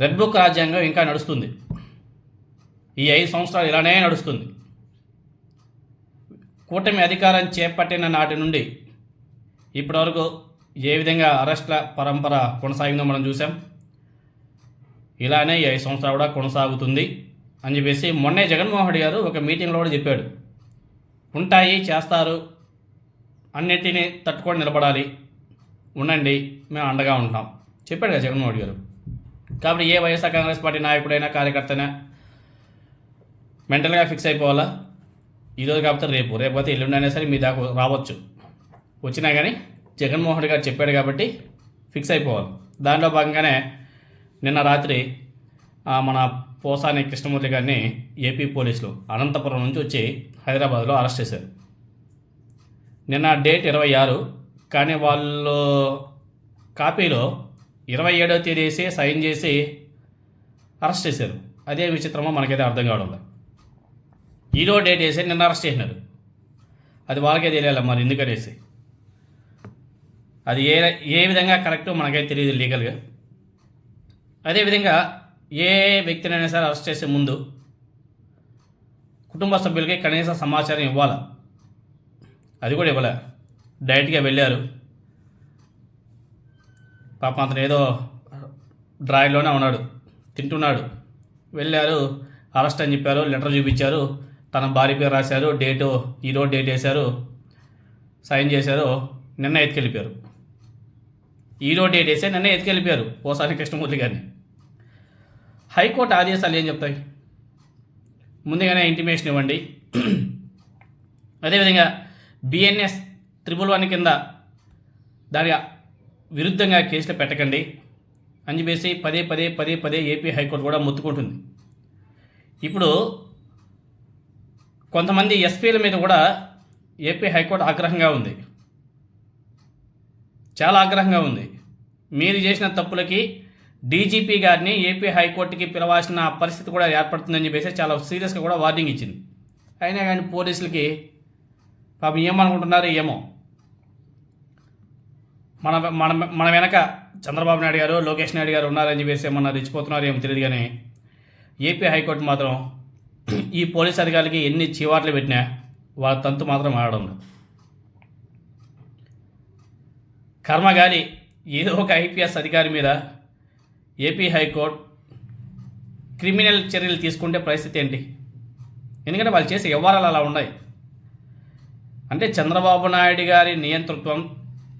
Red book రాజ్యాంగం ఇంకా నడుస్తుంది. ఈ ఐదు సంవత్సరాలు ఇలానే నడుస్తుంది. కూటమి అధికారం చేపట్టిన నాటి నుండి ఇప్పటివరకు ఏ విధంగా అరెస్ట్ల పరంపర కొనసాగిందో మనం చూసాం ఇలానే ఈ ఐదు సంవత్సరాలు కూడా కొనసాగుతుంది అని చెప్పేసి మొన్నే జగన్మోహన్ రెడ్డి గారు ఒక మీటింగ్లో కూడా చెప్పాడు. ఉంటాయి చేస్తారు అన్నిటినీ తట్టుకొని నిలబడాలి. ఉండండి మేము అండగా ఉంటాం. చెప్పాడు కదా జగన్మోహన్ రెడ్డి గారు. కాబట్టి ఏ వైఎస్ఆర్ కాంగ్రెస్ పార్టీ నాయకుడైనా కార్యకర్తైనా మెంటల్గా ఫిక్స్ అయిపోవాలా? ఈరోజు కాకపోతే రేపు. రేపు ఎల్లుండి అయినా సరే మీ దాకా రావచ్చు. వచ్చినా కానీ జగన్మోహన్ రెడ్డి గారు చెప్పాడు కాబట్టి ఫిక్స్ అయిపోవాలి. దాంట్లో భాగంగానే నిన్న రాత్రి మన పోసాని కృష్ణమూర్తి గారిని ఏపీ పోలీసులు అనంతపురం నుంచి వచ్చి హైదరాబాద్లో అరెస్ట్ చేశారు. నిన్న డేట్ ఇరవై ఆరు కానీ వాళ్ళు కాపీలో ఇరవై ఏడవ తేదీ వేసి సైన్ చేసి అరెస్ట్ చేశారు. అదే విచిత్రమో మనకైతే అర్థం కావడం ఈరో డేట్ వేసి నిన్న అరెస్ట్ చేసినారు. అది వాళ్ళకే తెలియాలి మరి ఎందుకనేసి. అది ఏ ఏ విధంగా కరెక్టో మనకైతే తెలియదు లీగల్గా అదేవిధంగా ఏ వ్యక్తినైనా సరే అరెస్ట్ చేసే ముందు కుటుంబ సభ్యులకి కనీస సమాచారం ఇవ్వాలి? అది కూడా ఇవ్వలే. డైరెక్ట్గా వెళ్ళారు. పాప అతను ఏదో డ్రాయిలోనే ఉన్నాడు తింటున్నాడు. వెళ్ళారు అరెస్ట్ అని చెప్పారు లెటర్ చూపించారు. తన భార్య పేరు రాశారు డేటు ఈరోజు డేట్ వేశారు సైన్ చేశారు నిన్న ఎత్తుకెళ్ళిపోయారు. ఈరోజు డేట్ వేసే నిన్న ఎత్తుకెళ్ళిపోయారు ఓసారి కృష్ణమూర్తి గారిని. హైకోర్టు ఆదేశాలు ఏం చెప్తాయి? ముందుగానే ఇంటిమేషన్ ఇవ్వండి. అదేవిధంగా బిఎన్ఎస్ త్రిపుల్ వన్ కింద దాని విరుద్ధంగా కేసులు పెట్టకండి అని చెప్పేసి పదే పదే పదే పదే ఏపీ హైకోర్టు కూడా మొత్తుకుంటుంది. ఇప్పుడు కొంతమంది ఎస్పీల మీద కూడా ఏపీ హైకోర్టు ఆగ్రహంగా ఉంది. చాలా ఆగ్రహంగా ఉంది. మీరు చేసిన తప్పులకి డీజీపీ గారిని ఏపీ హైకోర్టుకి పిలవాల్సిన పరిస్థితి కూడా ఏర్పడుతుందని చెప్పేసి చాలా సీరియస్గా కూడా వార్నింగ్ ఇచ్చింది. అయినా కానీ పోలీసులకి పాపం ఏమనుకుంటున్నారు ఏమో. మన మన మన వెనక చంద్రబాబు నాయుడు గారు లోకేష్ నాయుడు గారు ఉన్నారని చెప్పేసి ఏమన్నా రెచ్చిపోతున్నారు ఏమో తెలియదు కానీ ఏపీ హైకోర్టు మాత్రం ఈ పోలీస్ అధికారులకి ఎన్ని చీవాట్లు పెట్టినా వాళ్ళ తంతు మాత్రం ఆడడం కర్మ కర్మగాలి ఏదో ఒక ఐపీఎస్ అధికారి మీద ఏపీ హైకోర్టు క్రిమినల్ చర్యలు తీసుకుంటే పరిస్థితి ఏంటి? ఎందుకంటే వాళ్ళు చేసే వ్యవహారాలు అలా ఉన్నాయి. అంటే చంద్రబాబు నాయుడు గారి నియంతృత్వం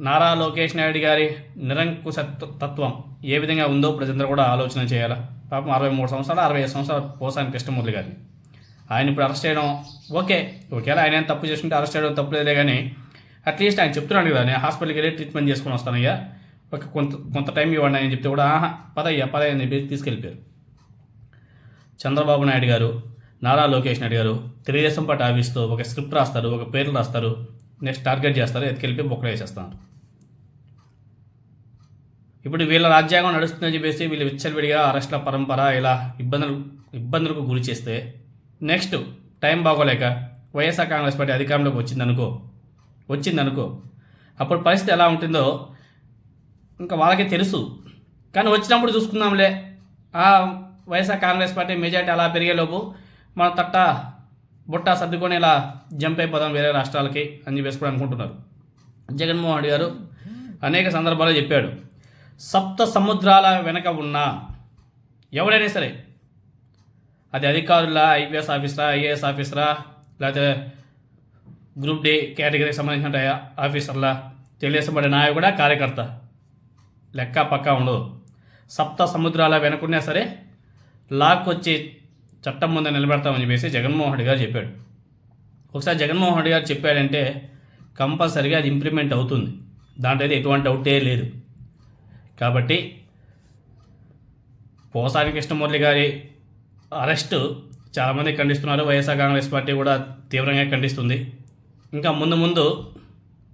నారా లోకేష్ నాయుడు గారి నిరంకుశ తత్వం ఏ విధంగా ఉందో ప్రజలందరూ కూడా ఆలోచన చేయాలా? పాపం అరవై మూడు సంవత్సరాలు అరవై ఐదు సంవత్సరాలు పోసాని కృష్ణమూర్తి గారిని. ఆయన ఇప్పుడు అరెస్ట్ చేయడం ఓకే. ఒకవేళ ఆయన ఏం తప్పు చేసుకుంటే అరెస్ట్ చేయడం తప్పు లేదే కానీ అట్లీస్ట్ ఆయన చెప్తున్నాడు కదా నేను హాస్పిటల్కి వెళ్ళి ట్రీట్మెంట్ చేసుకుని వస్తానయ్యా ఒక కొంత కొంత టైం ఇవ్వండి అని చెప్తే కూడా ఆహా పదయ్యా పదయ్య అని చెప్పి తీసుకెళ్ళిపోయారు. చంద్రబాబు నాయుడు గారు నారా లోకేష్ నాయుడు గారు తెలుగుదేశం పార్టీ ఆఫీస్లో ఒక స్క్రిప్ట్ రాస్తారు ఒక పేర్లు రాస్తారు నెక్స్ట్ టార్గెట్ చేస్తారు ఎత్తుకెళ్ళి బొక్కలు వేసేస్తున్నారు ఇప్పుడు వీళ్ళ రాజ్యాంగం నడుస్తుందని చెప్పేసి వీళ్ళు విచ్చలవిడిగా అరెస్టుల పరంపర ఇలా ఇబ్బందులు ఇబ్బందులకు గురి చేస్తే నెక్స్ట్ టైం బాగోలేక వైఎస్ఆర్ కాంగ్రెస్ పార్టీ అధికారంలోకి వచ్చిందనుకో వచ్చిందనుకో అప్పుడు పరిస్థితి ఎలా ఉంటుందో ఇంకా వాళ్ళకే తెలుసు. కానీ వచ్చినప్పుడు చూసుకుందాంలే. ఆ వైఎస్ఆర్ కాంగ్రెస్ పార్టీ మెజార్టీ అలా పెరిగేలోపు మన తట్ట బుట్ట సర్దుకొని ఇలా జంప్ అయిపోదాం వేరే రాష్ట్రాలకి అని చెప్పేసి కూడా అనుకుంటున్నారు. జగన్మోహన్ రెడ్డి గారు అనేక సందర్భాల్లో చెప్పాడు. సప్త సముద్రాల వెనక ఉన్న ఎవడైనా సరే అది అధికారుల ఐపీఎస్ ఆఫీసరా ఐఏఎస్ ఆఫీసరా లేకపోతే గ్రూప్ డి కేటగిరీకి సంబంధించిన ఆఫీసర్లా తెలియసబడే పార్టీ కార్యకర్త. లెక్క పక్క ఉండదు. సప్త సముద్రాల వెనుకున్నా సరే లాక్కొచ్చి చట్టం ముందు నిలబెడతామని చెప్పేసి జగన్మోహన్ రెడ్డి గారు చెప్పాడు. ఒకసారి జగన్మోహన్ రెడ్డి గారు చెప్పాడంటే కంపల్సరిగా అది ఇంప్లిమెంట్ అవుతుంది. దాంట్లో అయితే ఎటువంటి డౌటే లేదు. కాబట్టి పోసాని కృష్ణమురళి గారి అరెస్టు చాలామంది ఖండిస్తున్నారు. వైఎస్ఆర్ కాంగ్రెస్ పార్టీ కూడా తీవ్రంగా ఖండిస్తుంది. ఇంకా ముందు ముందు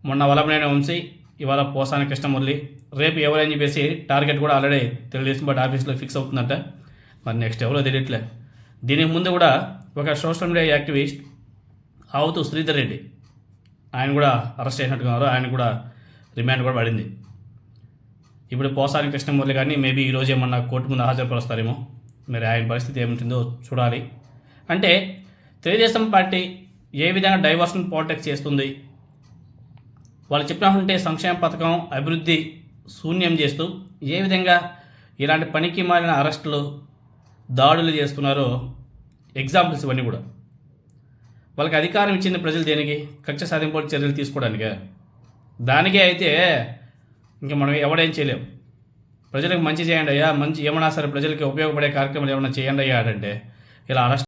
మొన్న వల్లభనేని వంశీ ఇవాళ పోసాని కృష్ణమురళి రేపు ఎవరని చెప్పేసి టార్గెట్ కూడా ఆల్రెడీ తెలుగుదేశం పార్టీ ఆఫీస్లో ఫిక్స్ అవుతుందంట. మరి నెక్స్ట్ ఎవరో తెలియట్లే. దీనికి ముందు కూడా ఒక సోషల్ మీడియా యాక్టివిస్ట్ ఆవుతూ శ్రీధర్ రెడ్డి ఆయన కూడా అరెస్ట్ చేసినట్టుగా ఉన్నారు. ఆయన కూడా రిమాండ్ కూడా పడింది. ఇప్పుడు పోసాని కృష్ణమూర్తి గారిని మేబీ ఈరోజు ఏమన్నా కోర్టు ముందు హాజరుపరుస్తారేమో. మరి ఆయన పరిస్థితి ఏముంటుందో చూడాలి. అంటే తెలుగుదేశం పార్టీ ఏ విధంగా డైవర్షన్ పాలిటిక్స్ చేస్తుంది? వాళ్ళు చెప్పినట్టుంటే సంక్షేమ పథకం అభివృద్ధి శూన్యం చేస్తూ ఏ విధంగా ఇలాంటి పనికి మారిన అరెస్టులు దాడులు చేస్తున్నారో ఎగ్జాంపుల్స్ ఇవన్నీ కూడా. వాళ్ళకి అధికారం ఇచ్చింది ప్రజలు దేనికి? కక్ష సాధింపు చర్యలు తీసుకోవడానికే? దానికే అయితే ఇంకా మనం ఎవడేం చేయలేం. ప్రజలకు మంచి చేయండి అయ్యా. మంచి ఏమన్నా సరే ప్రజలకి ఉపయోగపడే కార్యక్రమాలు ఏమైనా చేయండి అయ్యా అంటే ఇలా అరెస్ట్